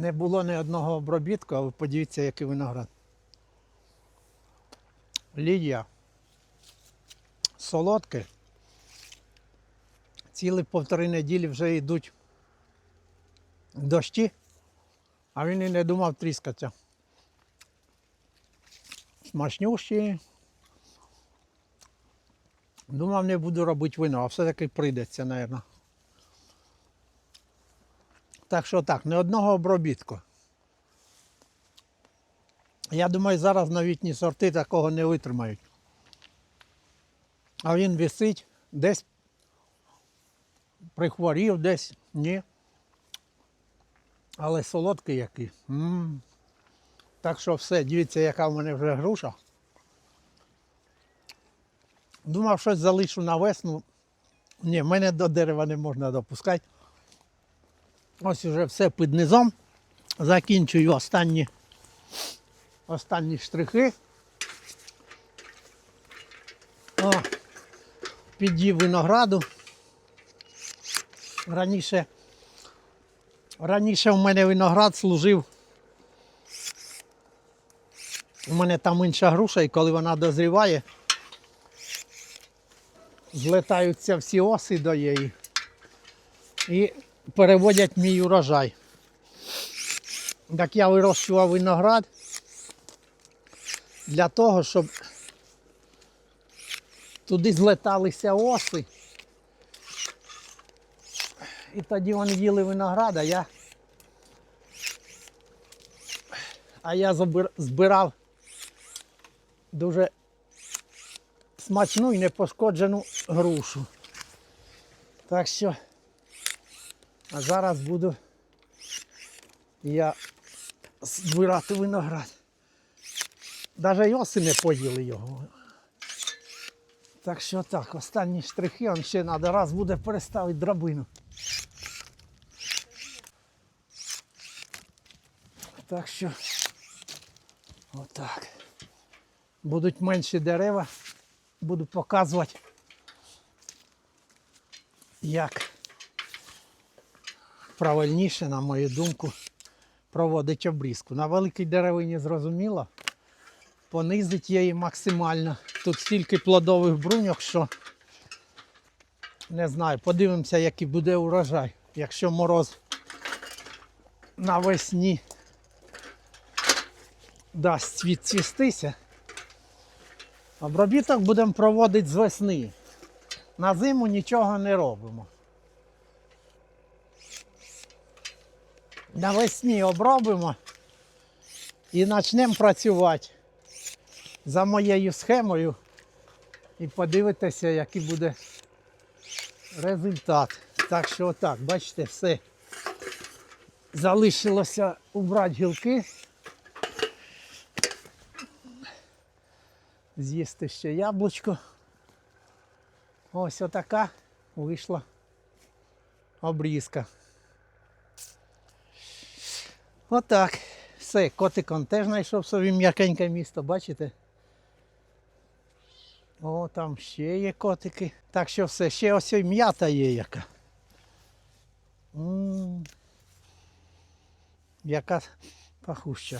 Не було ні одного обробітку, а ви подивіться, який виноград. Лідія. Солодке. Цілі півтори неділі вже йдуть дощі, а він і не думав тріскатися. Смачнющий. Думав, не буду робити вино, а все-таки прийдеться, мабуть. Так що так, не одного обробітку. Я думаю, зараз новітні сорти такого не витримають. А він висить десь прихворів, десь ні. Але солодкий який. м Так що все, дивіться, яка в мене вже груша. Думав, щось залишу на весну. Ні, мене до дерева не можна допускати. Ось уже все під низом. Закінчую останні, останні штрихи. О, під'їв винограду. Раніше, раніше в мене виноград служив. У мене там інша груша, і коли вона дозріває, злетаються всі оси до її і переводять мій урожай. Так я вирощував виноград для того, щоб туди злеталися оси. І тоді вони їли виноград, а я, а я збирав дуже смачну і непошкоджену грушу. Так що а зараз буду я збирати виноград. Навіть й не поїли його. Так що так, останні штрихи, он ще треба раз буде переставити драбину. Так що отак. Будуть менші дерева, буду показувати, як правильніше, на мою думку, проводить обрізку. На великій деревині зрозуміло, понизить її максимально. Тут стільки плодових бруньок, що не знаю, подивимося, який буде урожай. Якщо мороз навесні дасть відцвістися, обробіток будемо проводити з весни. На зиму нічого не робимо. Навесні обробимо і почнемо працювати за моєю схемою і подивитися, який буде результат. Так що отак, бачите, все. Залишилося убрати гілки. З'їсти ще яблучко. Ось отака вийшла обрізка. Отак. Все, котиком теж знайшов собі м'якеньке місто, бачите? О, там ще є котики. Так що все, ще ось і м'ята є яка. м яка пахуща.